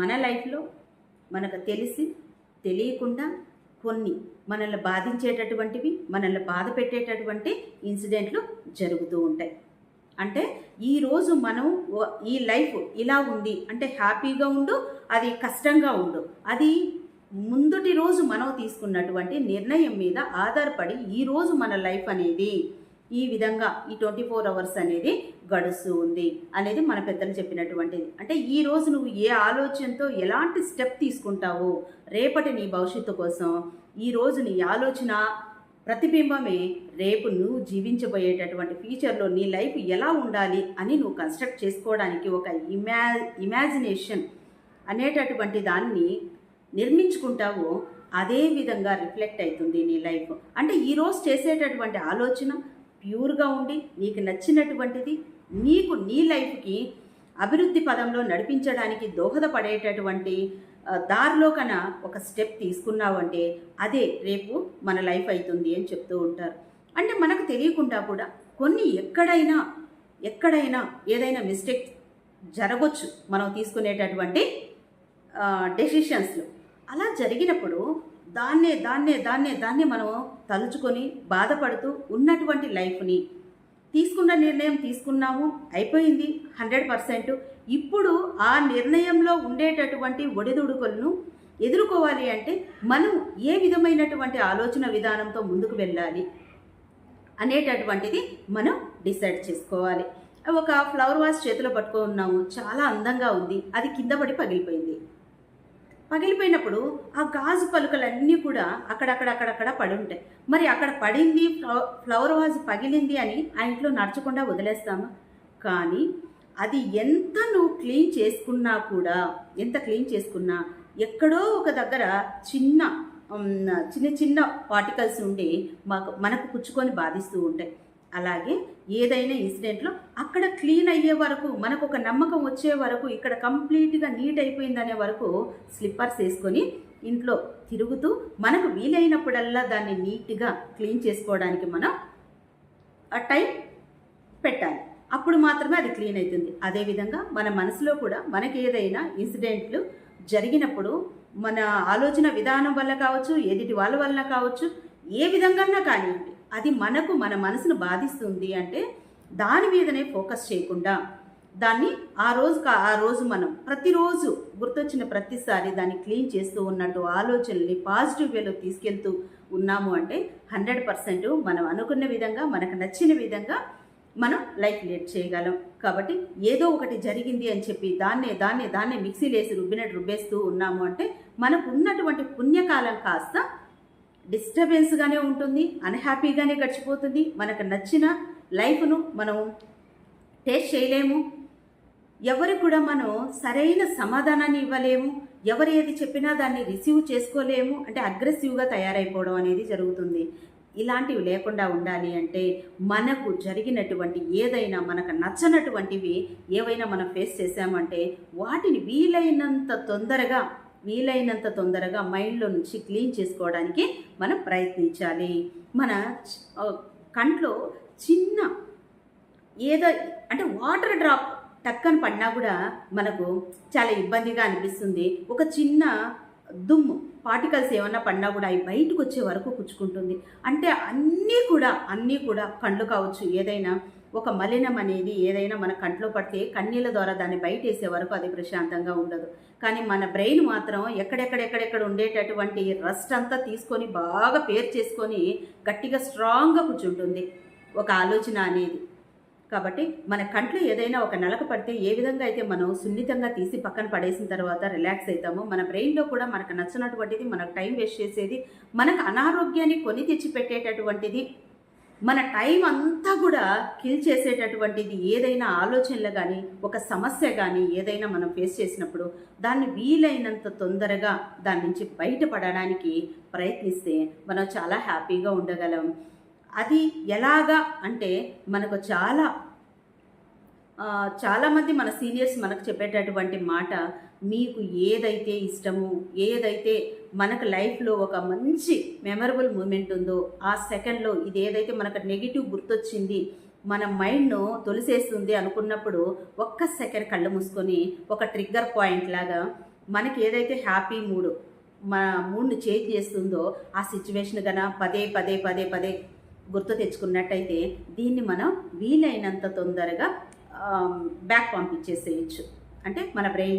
మన లైఫ్లో మనకు తెలిసి తెలియకుండా కొన్ని మనల్ని బాధించేటటువంటివి మనల్ని బాధ పెట్టేటటువంటి ఇన్సిడెంట్లు జరుగుతూ ఉంటాయి. అంటే ఈరోజు మనం ఈ లైఫ్ ఇలా ఉంది. అంటే హ్యాపీగా ఉండు అది కష్టంగా ఉండు. అది ముందుటి రోజు మనం తీసుకున్నటువంటి నిర్ణయం మీద ఆధారపడి ఈరోజు మన లైఫ్ అనేది ఈ విధంగా ఈ ట్వంటీ ఫోర్ అవర్స్ అనేది గడుస్తూ ఉంది అనేది మన పెద్దలు చెప్పినటువంటిది. అంటే ఈ రోజు నువ్వు ఏ ఆలోచనతో ఎలాంటి స్టెప్ తీసుకుంటావో రేపటి నీ భవిష్యత్తు కోసం ఈ రోజు నీ ఆలోచన ప్రతిబింబమే రేపు నువ్వు జీవించబోయేటటువంటి ఫ్యూచర్లో నీ లైఫ్ ఎలా ఉండాలి అని నువ్వు కన్స్ట్రక్ట్ చేసుకోవడానికి ఒక ఇమా ఇమాజినేషన్ అనేటటువంటి దాన్ని నిర్మించుకుంటావో అదే విధంగా రిఫ్లెక్ట్ అవుతుంది నీ లైఫ్. అంటే ఈరోజు చేసేటటువంటి ఆలోచన ప్యూర్గా ఉండి నీకు నచ్చినటువంటిది నీకు నీ లైఫ్కి అభివృద్ధి పదంలో నడిపించడానికి దోహదపడేటటువంటి దారిలో కన ఒక స్టెప్ తీసుకున్నావంటే అదే రేపు మన లైఫ్ అవుతుంది అని చెప్తూ ఉంటారు. అంటే మనకు తెలియకుండా కూడా కొన్ని ఎక్కడైనా ఎక్కడైనా ఏదైనా మిస్టేక్ జరగవచ్చు మనం తీసుకునేటటువంటి డెసిషన్స్లో. అలా జరిగినప్పుడు దాన్నే దాన్నే దాన్నే దాన్నే మనం తలుచుకొని బాధపడుతూ ఉన్నటువంటి లైఫ్ని తీసుకున్న నిర్ణయం తీసుకున్నాము అయిపోయింది హండ్రెడ్ పర్సెంట్. ఇప్పుడు ఆ నిర్ణయంలో ఉండేటటువంటి ఒడిదుడుకులను ఎదుర్కోవాలి అంటే మనం ఏ విధమైనటువంటి ఆలోచన విధానంతో ముందుకు వెళ్ళాలి అనేటటువంటిది మనం డిసైడ్ చేసుకోవాలి. ఒక ఫ్లవర్ వాస్ చేతిలో పట్టుకున్నాము చాలా అందంగా ఉంది అది కింద పడి పగిలిపోయింది. పగిలిపోయినప్పుడు ఆ గాజు పలుకలన్నీ కూడా అక్కడక్కడ అక్కడక్కడ పడి ఉంటాయి మరి అక్కడ పడింది ఫ్లవర్ వాజ్ పగిలింది అని ఆ ఇంట్లో నడచకుండా వదిలేస్తామా? కానీ అది ఎంత నువ్వు క్లీన్ చేసుకున్నా కూడా ఎంత క్లీన్ చేసుకున్నా ఎక్కడో ఒక దగ్గర చిన్న చిన్న చిన్న పార్టికల్స్ ఉండి మాకు మనకు పుచ్చుకొని బాధిస్తూ ఉంటాయి. అలాగే ఏదైనా ఇన్సిడెంట్లో అక్కడ క్లీన్ అయ్యే వరకు మనకు ఒక నమ్మకం వచ్చే వరకు ఇక్కడ కంప్లీట్గా నీట్ అయిపోయిందనే వరకు స్లిప్పర్స్ వేసుకొని ఇంట్లో తిరుగుతూ మనకు వీలైనప్పుడల్లా దాన్ని నీట్గా క్లీన్ చేసుకోవడానికి మనం ఆ టైం పెట్టాలి. అప్పుడు మాత్రమే అది క్లీన్ అవుతుంది. అదేవిధంగా మన మనసులో కూడా మనకి ఏదైనా ఇన్సిడెంట్లు జరిగినప్పుడు మన ఆలోచన విధానం వల్ల కావచ్చు ఎదుటి వాళ్ళ వల్ల కావచ్చు ఏ విధంగా కానివ్వండి. అది మనకు మన మనసును బాధిస్తుంది అంటే దాని మీదనే ఫోకస్ చేయకుండా దాన్ని ఆ రోజు కా- ఆ రోజు మనం ప్రతిరోజు గుర్తొచ్చిన ప్రతిసారి దాన్ని క్లీన్ చేస్తూ ఉన్నట్టు ఆలోచనల్ని పాజిటివ్ వేలో తీసుకెళ్తూ ఉన్నాము అంటే హండ్రెడ్ పర్సెంట్ మనం అనుకున్న విధంగా మనకు నచ్చిన విధంగా మనం లైఫ్ లీడ్ చేయగలం. కాబట్టి ఏదో ఒకటి జరిగింది అని చెప్పి దాన్నే దాన్నే దాన్నే మిక్సీలో వేసి రుబ్బినట్టు రుబ్బేస్తూ ఉన్నాము అంటే మనకు ఉన్నటువంటి పుణ్యకాలం కాస్త డిస్టర్బెన్స్గానే ఉంటుంది అన్హ్యాపీగానే గడిచిపోతుంది. మనకు నచ్చిన లైఫ్ను మనం టేస్ట్ చేయలేము. ఎవరికి కూడా మనం సరైన సమాధానాన్ని ఇవ్వలేము. ఎవరు ఏది చెప్పినా దాన్ని రిసీవ్ చేసుకోలేము. అంటే అగ్రెసివ్గా తయారైపోవడం అనేది జరుగుతుంది. ఇలాంటివి లేకుండా ఉండాలి అంటే మనకు జరిగినటువంటి ఏదైనా మనకు నచ్చనటువంటివి ఏవైనా మనం ఫేస్ చేసామంటే వాటిని వీలైనంత తొందరగా వీలైనంత తొందరగా మైండ్లో నుంచి క్లీన్ చేసుకోవడానికి మనం ప్రయత్నించాలి. మన కంట్లో చిన్న ఏదో అంటే వాటర్ డ్రాప్ టక్కన పడినా కూడా మనకు చాలా ఇబ్బందిగా అనిపిస్తుంది. ఒక చిన్న దుమ్ము పార్టికల్స్ ఏమన్నా పడినా కూడా అవి బయటకు వచ్చే వరకు పుచ్చుకుంటుంది అంటే అన్నీ కూడా అన్నీ కూడా కళ్ళు కావచ్చు ఏదైనా ఒక మలినం అనేది ఏదైనా మన కంట్లో పడితే కన్నీళ్ళ ద్వారా దాన్ని బయటేసే వరకు అది ప్రశాంతంగా ఉండదు. కానీ మన బ్రెయిన్ మాత్రం ఎక్కడెక్కడెక్కడెక్కడ ఉండేటటువంటి రస్ట్ అంతా తీసుకొని బాగా పేరు చేసుకొని గట్టిగా స్ట్రాంగ్గా కూర్చుంటుంది ఒక ఆలోచన అనేది. కాబట్టి మన కంట్లో ఏదైనా ఒక నలక పడితే ఏ విధంగా అయితే మనం సున్నితంగా తీసి పక్కన పడేసిన తర్వాత రిలాక్స్ అవుతామో మన బ్రెయిన్లో కూడా మనకు నచ్చినటువంటిది మనకు టైం వేస్ట్ చేసేది మనకు అనారోగ్యాన్ని కొని తెచ్చిపెట్టేటటువంటిది మన టైం అంతా కూడా కిల్ చేసేటటువంటిది ఏదైనా ఆలోచనలు కానీ ఒక సమస్య కానీ ఏదైనా మనం ఫేస్ చేసినప్పుడు దాన్ని వీలైనంత తొందరగా దాని నుంచి బయటపడడానికి ప్రయత్నిస్తే మనం చాలా హ్యాపీగా ఉండగలం. అది ఎలాగా అంటే మనకు చాలా చాలామంది మన సీనియర్స్ మనకు చెప్పేటటువంటి మాట మీకు ఏదైతే ఇష్టమో ఏదైతే మనకు లైఫ్లో ఒక మంచి మెమరబుల్ మూమెంట్ ఉందో ఆ సెకండ్లో ఇది ఏదైతే మనకు నెగిటివ్ గుర్తొచ్చింది మన మైండ్ను తొలిసేస్తుంది అనుకున్నప్పుడు ఒక్క సెకండ్ కళ్ళు మూసుకొని ఒక ట్రిగ్గర్ పాయింట్ లాగా మనకి ఏదైతే హ్యాపీ మూడ్ మన మూడ్ని చేంజ్ చేస్తుందో ఆ సిచ్యువేషన్ కన్నా పదే పదే పదే పదే గుర్తు తెచ్చుకున్నట్టయితే దీన్ని మనం వీలైనంత తొందరగా బ్యాక్ పంపించేసేయచ్చు. అంటే మన బ్రెయిన్